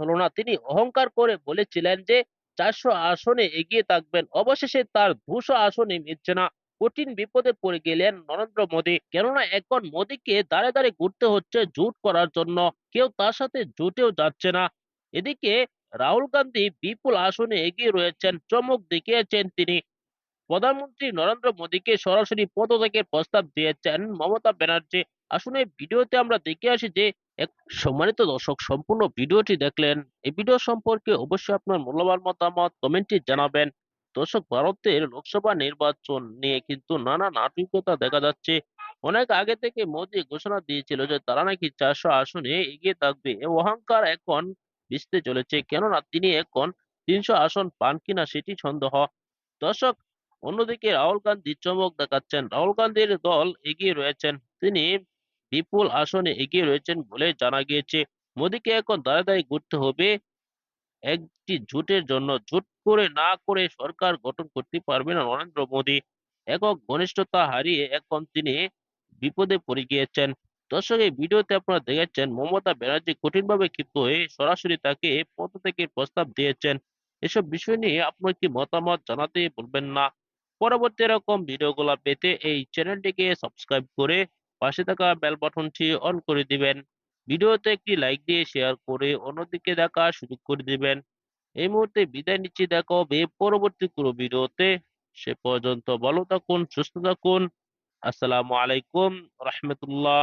হলো না। তিনি অহংকার করে বলেছিলেন যে, চারশো আসনে এগিয়ে থাকবেন। অবশেষে তার দুশো আসনে মিলছে না। কঠিন বিপদে পড়ে গেলেন নরেন্দ্র মোদী। কেননা এখন মোদীকে দাঁড়ে দাঁড়ে ঘুরতে হচ্ছে জোট করার জন্য। কেউ তার সাথে জোটেও যাচ্ছে না। এদিকে রাহুল গান্ধী বিপুল আসনে এগিয়ে রয়েছেন, চমক দেখিয়েছেন তিনি। প্রধানমন্ত্রী নরেন্দ্র মোদীকে সরাসরি পদত্যাগের প্রস্তাব দিয়েছেন মমতা ব্যানার্জি। এই ভিডিওতে আমরা দেখে আসি যে এক সম্মানিত দর্শক, সম্পূর্ণ ভিডিওটি দেখলেন। এই ভিডিও সম্পর্কে অবশ্যই আপনার মূল্যবান মতামত কমেন্টে জানাবেন। দর্শক, ভারতের লোকসভা নির্বাচন নিয়ে কিন্তু নানা নাটকীয়তা দেখা যাচ্ছে। অনেক আগে থেকে মোদী ঘোষণা দিয়েছিল যে, তারা নাকি চারশো আসনে এগিয়ে থাকবে। এই অহংকার এখন ভিজতে চলেছে। কেননা, তিনি এখন তিনশো আসন পান কিনা সেটি সন্দেহ। দর্শক, অন্যদিকে রাহুল গান্ধী চমক দেখাচ্ছেন। রাহুল গান্ধীর দল এগিয়ে রয়েছেন। তিনি বিপুল আসনে এগিয়ে রয়েছেন বলে জানা গিয়েছে। মোদীকে এখন দাঁড়িয়ে ঘুরতে হবে একটি জোটের জন্য। জোট করে না করে সরকার গঠন করতে পারবে না নরেন্দ্র মোদী। একক ঘনিষ্ঠতা হারিয়ে এখন তিনি বিপদে পড়ে গিয়েছেন। দর্শক, এই ভিডিওতে আপনারা দেখেছেন, মমতা ব্যানার্জি কঠিনভাবে ক্ষিপ্ত হয়ে সরাসরি তাকে পদত্যাগের প্রস্তাব দিয়েছেন। এসব বিষয় নিয়ে আপনার কি মতামত জানাতে ভুলবেন না। পরবর্তী এরকম ভিডিওগুলো পেতে এই চ্যানেলটিকে সাবস্ক্রাইব করে পাশে থাকা বেল বাটনটি অন করে দিবেন। ভিডিওতে একটি লাইক দিয়ে শেয়ার করে অন্যদিকে দেখা সুযোগ করে দিবেন। এই মুহূর্তে বিদায় নিচ্ছি, দেখো হবে পরবর্তী কোনো ভিডিওতে। সে পর্যন্ত ভালো থাকুন, সুস্থ থাকুন। আসসালামু আলাইকুম, রহমতুল্লাহ।